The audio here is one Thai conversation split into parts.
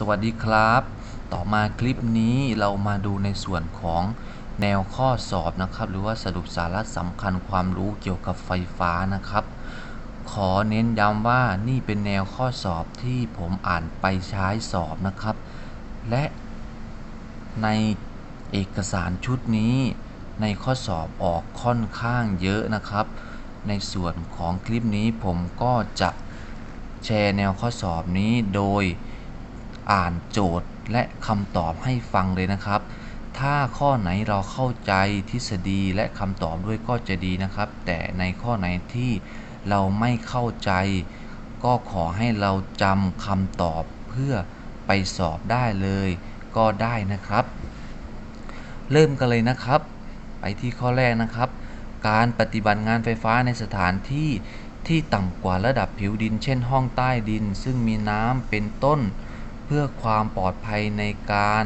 สวัสดีครับ ต่อมาคลิปนี้เรามาดูในส่วนของแนวข้อสอบนะครับ หรือว่าสรุปสาระสำคัญความรู้เกี่ยวกับไฟฟ้านะครับ ขอเน้นย้ำว่านี่เป็นแนวข้อสอบที่ผมอ่านไปใช้สอบนะครับ และในเอกสารชุดนี้ ในข้อสอบออกค่อนข้างเยอะนะครับ ในส่วนของคลิปนี้ผมก็จะแชร์แนวข้อสอบนี้โดย อ่านโจทย์และคำตอบให้ฟังเลยนะครับ ถ้าข้อไหนเราเข้าใจทฤษฎีและคำตอบด้วยก็จะดีนะครับ แต่ในข้อไหนที่เราไม่เข้าใจ ก็ขอให้เราจำคำตอบเพื่อไปสอบได้เลยก็ได้นะครับ เริ่มกันเลยนะครับ ไปที่ข้อแรกนะครับ การปฏิบัติงานไฟฟ้าในสถานที่ที่ต่ำกว่าระดับผิวดิน เช่นห้องใต้ดิน ซึ่งมีน้ำเป็นต้น เพื่อความปลอดภัยในการ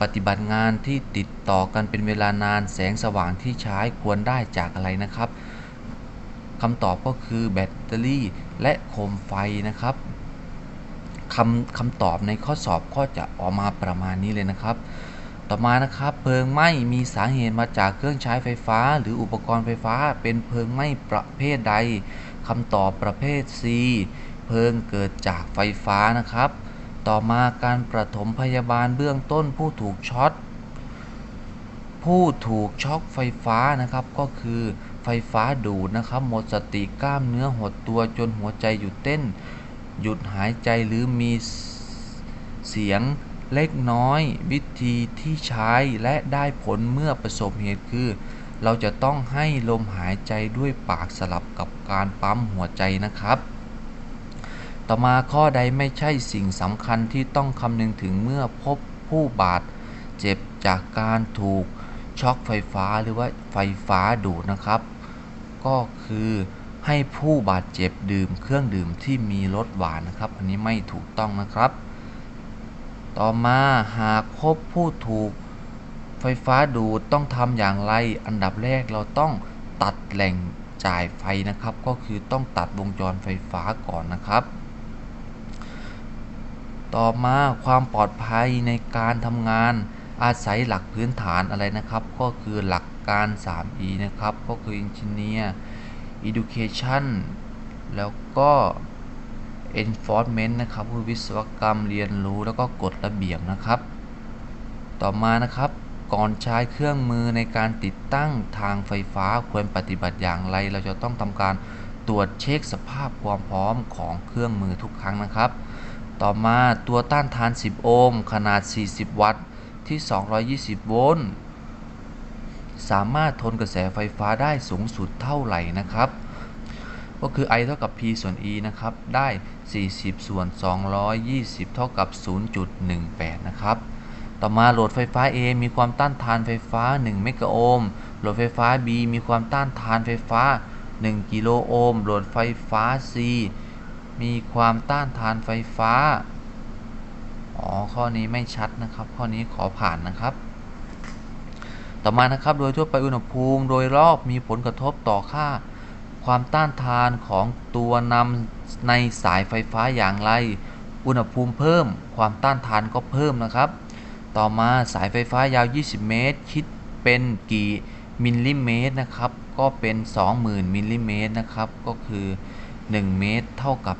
ปฏิบัติงานที่ติดต่อกันเป็นเวลานานแสงสว่างที่ใช้ควรได้จากอะไรนะครับคำตอบก็คือแบตเตอรี่และโคมไฟนะครับคำคำตอบในข้อสอบก็จะออกมาประมาณนี้เลยนะครับ ต่อมานะครับเพลิงไหม้มีสาเหตุมาจากเครื่องใช้ไฟฟ้า หรืออุปกรณ์ไฟฟ้า เป็นเพลิงไหม้ประเภทใดคำตอบประเภท C เพลิงเกิดจากไฟฟ้านะครับ ต่อมาการประถมพยาบาลเบื้องต้นผู้ถูกช็อตผู้ถูกช็อกไฟฟ้านะครับก็คือไฟฟ้าดูดนะครับหมดสติกล้ามเนื้อหดตัวจนหัวใจหยุดเต้น หยุดหายใจหรือมีเสียงเล็กน้อย วิธีที่ใช้และได้ผลเมื่อประสบเหตุคือ เราจะต้องให้ลมหายใจด้วยปากสลับกับการปั๊มหัวใจนะครับ ต่อมาข้อใดไม่ใช่สิ่งสำคัญที่ต้องคำนึงถึงเมื่อพบผู้บาดเจ็บจากการถูกช็อคไฟฟ้าหรือว่าไฟฟ้าดูดนะครับ ก็คือให้ผู้บาดเจ็บดื่มเครื่องดื่มที่มีรสหวานนะครับ อันนี้ไม่ถูกต้องนะครับ ต่อมาหากพบผู้ถูกไฟฟ้าดูดต้องทำอย่างไร อันดับแรกเราต้องตัดแหล่งจ่ายไฟนะครับ ก็คือต้องตัดวงจรไฟฟ้าก่อนนะครับ ต่อมาความปลอดภัยในการทำงานอาศัยหลักพื้นฐานอะไรนะครับ ก็คือหลักการ 3E นะครับ ก็คือ Engineer Education แล้วก็ Enforcement นะครับคือวิศวกรรมเรียนรู้แล้วก็กฎระเบียบนะครับ ต่อมานะครับก่อนใช้เครื่องมือในการติดตั้งทางไฟฟ้าควรปฏิบัติอย่างไร เราจะต้องทำการตรวจเช็คสภาพความพร้อมของเครื่องมือทุกครั้งนะครับ ต่อมาตัวต้านทาน 10 โอห์มขนาด 40 วัตต์ที่ 220 โวลต์ สามารถทนกระแสไฟฟ้าได้สูงสุดเท่าไหร่นะครับ ก็คือ I เท่ากับ P ส่วน E นะครับ ได้ 40 ส่วน 220 เท่ากับ 0.18 นะครับ ต่อมาโหลดไฟฟ้า A มีความต้านทานไฟฟ้า 1 เมกะโอห์ม โหลดไฟฟ้า B มีความต้านทานไฟฟ้า 1 กิโลโอห์ม โหลดไฟฟ้า C มีความต้านทานไฟฟ้า อ๋อ ข้อนี้ไม่ชัดนะครับ ข้อนี้ขอผ่านนะครับ ต่อมานะครับ โดยทั่วไปอุณหภูมิโดยรอบมีผลกระทบต่อค่า ความต้านทานของตัวนำในสายไฟฟ้าอย่างไร อุณหภูมิเพิ่ม ความต้านทานก็เพิ่มนะครับ ต่อมาสายไฟฟ้ายาว 20 เมตร คิดเป็นกี่มิลลิเมตรนะครับ ก็เป็น 20,000 มิลลิเมตรนะครับ ก็คือ 1 เมตร เท่ากับ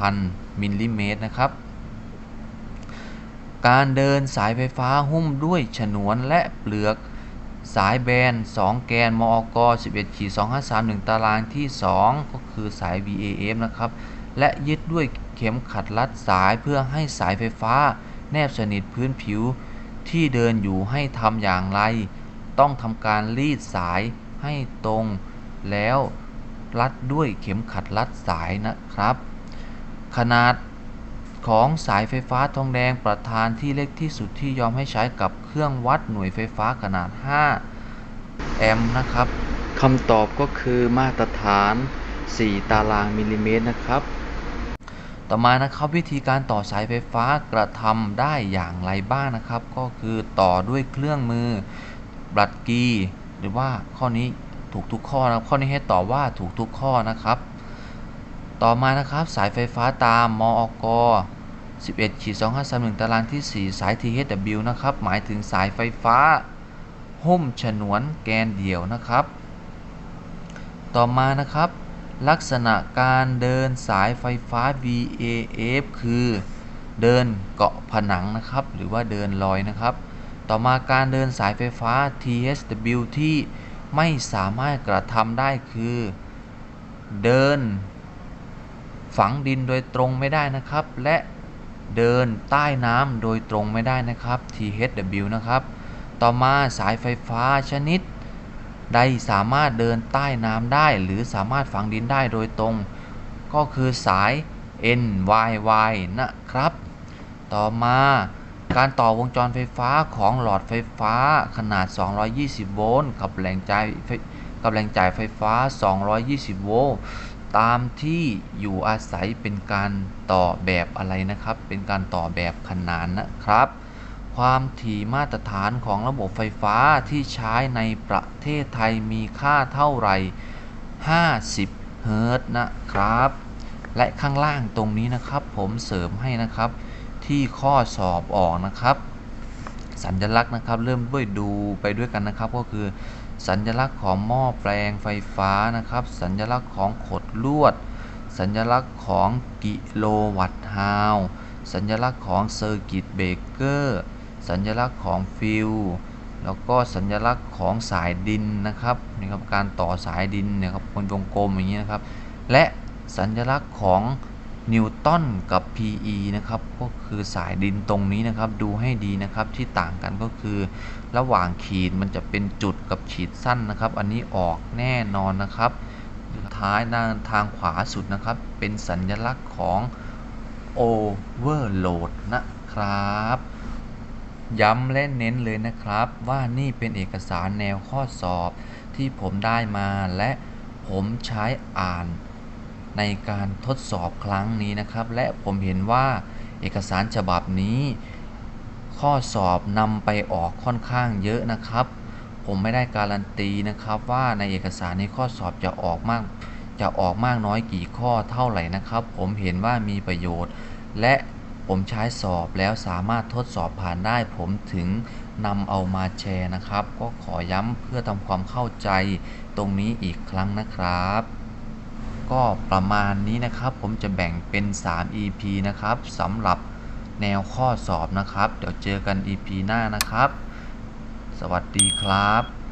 1,000 มิลลิเมตรนะครับ การเดินสายไฟฟ้าหุ้มด้วยฉนวนและเปลือกสายแบน 2 แกน มอก11ขีด2531 ตารางที่ 2 ก็คือสาย VAF นะครับ และยึดด้วยเข็มขัดรัดสายเพื่อให้สายไฟฟ้า แนบสนิทพื้นผิวที่เดินอยู่ให้ทำอย่างไร ต้องทำการรีดสายให้ตรงแล้ว รัดด้วยเข็มขัดรัดสายนะครับ ขนาดของสายไฟฟ้าทองแดงประธานที่เล็กที่สุดที่ยอมให้ใช้กับเครื่องวัดหน่วยไฟฟ้าขนาด 5 แอมป์นะครับคำตอบก็คือมาตรฐาน 4 ตารางมิลลิเมตรนะครับ ต่อมานะครับวิธีการต่อสายไฟฟ้ากระทำได้อย่างไรบ้างนะครับ ก็คือต่อด้วยเครื่องมือ บลัดกี หรือว่าข้อนี้ ถูกทุกข้อนะข้อนี้ให้ตอบว่าถูกทุกข้อนะครับ ต่อมานะครับสายไฟฟ้าตามมอก11ขีด2531ตารางที่ 4 สาย THW นะครับ หมายถึงสายไฟฟ้าหุ้มฉนวนแกนเดี่ยวนะครับ ต่อมานะครับ ลักษณะการเดินสายไฟฟ้า VAF คือเดินเกาะผนังนะครับ หรือว่าเดินลอยนะครับ ต่อมาการเดินสายไฟฟ้า THW ที่ ไม่สามารถกระทำได้คือ เดิน ฝังดินโดยตรงไม่ได้นะครับ และเดินใต้น้ำโดยตรงไม่ได้นะครับ THW นะครับ ต่อมาสายไฟฟ้าชนิด ใดสามารถเดินใต้น้ำได้ หรือสามารถฝังดินได้โดยตรง ก็คือสาย NYY นะครับ ต่อมา การต่อวงจรไฟฟ้าของหลอดไฟฟ้าขนาด 220 โวลต์ กับแหล่งจ่ายไฟกับแหล่งจ่ายไฟฟ้า 220 โวลต์ ตามที่อยู่อาศัยเป็นการต่อแบบอะไรนะครับ เป็นการต่อแบบขนานนะครับ ความถี่มาตรฐานของระบบไฟฟ้าที่ใช้ในประเทศไทยมีค่าเท่าไหร่ 50 เฮิรตซ์นะครับ และข้างล่างตรงนี้นะครับ ผมเสริมให้นะครับ ที่ข้อสอบออกนะครับ สัญลักษณ์นะครับเริ่มด้วยดูไปด้วยกันนะครับ ก็คือ สัญลักษณ์ของหม้อแปลงไฟฟ้านะครับ สัญลักษณ์ของขดลวด สัญลักษณ์ของกิโลวัตต์ฮาวสัญลักษณ์ของเซอร์กิตเบรกเกอร์สัญลักษณ์ของฟิลแล้วก็สัญลักษณ์ของสายดินนะครับนี่ครับการต่อสายดินเนี่ยครับเป็นวงกลมอย่างนี้นะครับ และสัญลักษณ์ของ นิวตันกับ PE นะครับก็คือสายดินตรงนี้นะครับ ดูให้ดีนะครับที่ต่างกันก็คือ ระหว่างขีดมันจะเป็นจุดกับขีดสั้นนะครับ อันนี้ออกแน่นอนนะครับ ท้ายด้านทางขวาสุดนะครับ เป็นสัญลักษณ์ของ overload นะครับ ย้ำและเน้นเลยนะครับ ว่านี่เป็นเอกสารแนวข้อสอบที่ผมได้มาและผมใช้อ่าน ในการทดสอบครั้งนี้นะครับ และผมเห็นว่าเอกสารฉบับนี้ ข้อสอบนำไปออกค่อนข้างเยอะนะครับ ผมไม่ได้การันตีนะครับ ว่าในเอกสารนี้ข้อสอบจะออกมาก จะออกมากน้อยกี่ข้อเท่าไหร่นะครับ ผมเห็นว่ามีประโยชน์ และผมใช้สอบแล้วสามารถทดสอบผ่านได้ ผมถึงนำเอามาแชร์นะครับ ก็ขอย้ำเพื่อทำความเข้าใจตรงนี้อีกครั้งนะครับ ก็ประมาณนี้นะครับ ผมจะแบ่งเป็น 3 EP นะครับสำหรับแนวข้อสอบนะครับ เดี๋ยวเจอกัน EP หน้านะครับ สวัสดีครับ